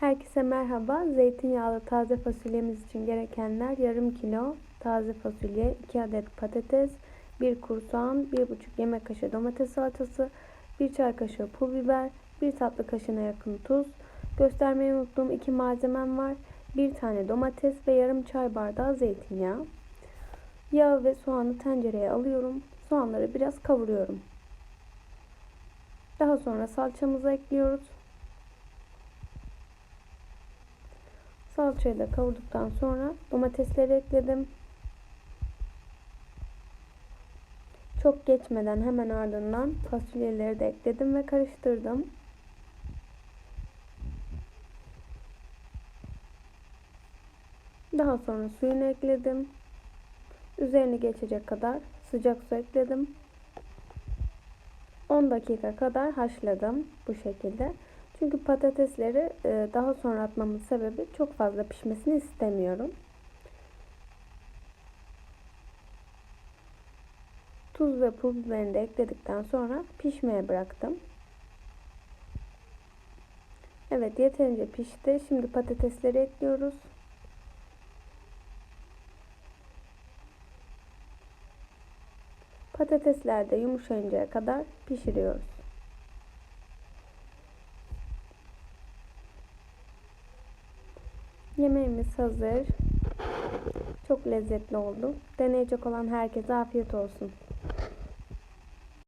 Herkese merhaba. Zeytinyağlı taze fasulyemiz için gerekenler yarım kilo taze fasulye, 2 adet patates, 1 kuru soğan, 1,5 yemek kaşığı domates salçası, 1 çay kaşığı pul biber, 1 tatlı kaşığına yakın tuz. Göstermeyi unuttuğum 2 malzemem var. 1 tane domates ve yarım çay bardağı zeytinyağı. Yağı ve soğanı tencereye alıyorum. Soğanları biraz kavuruyorum. Daha sonra salçamızı ekliyoruz. Salçayı da kavurduktan sonra domatesleri ekledim. Çok geçmeden hemen ardından fasulyeleri de ekledim ve karıştırdım. Daha sonra suyunu ekledim. Üzerini geçecek kadar sıcak su ekledim. 10 dakika kadar haşladım bu şekilde. Çünkü patatesleri e, daha sonra atmamın sebebi çok fazla pişmesini istemiyorum. Tuz ve pul biberini de ekledikten sonra pişmeye bıraktım. Evet yeterince pişti. Şimdi patatesleri ekliyoruz. Patatesler de yumuşayıncaya kadar pişiriyoruz. Yemeğimiz hazır. Çok lezzetli oldu. Deneyecek olan herkese afiyet olsun.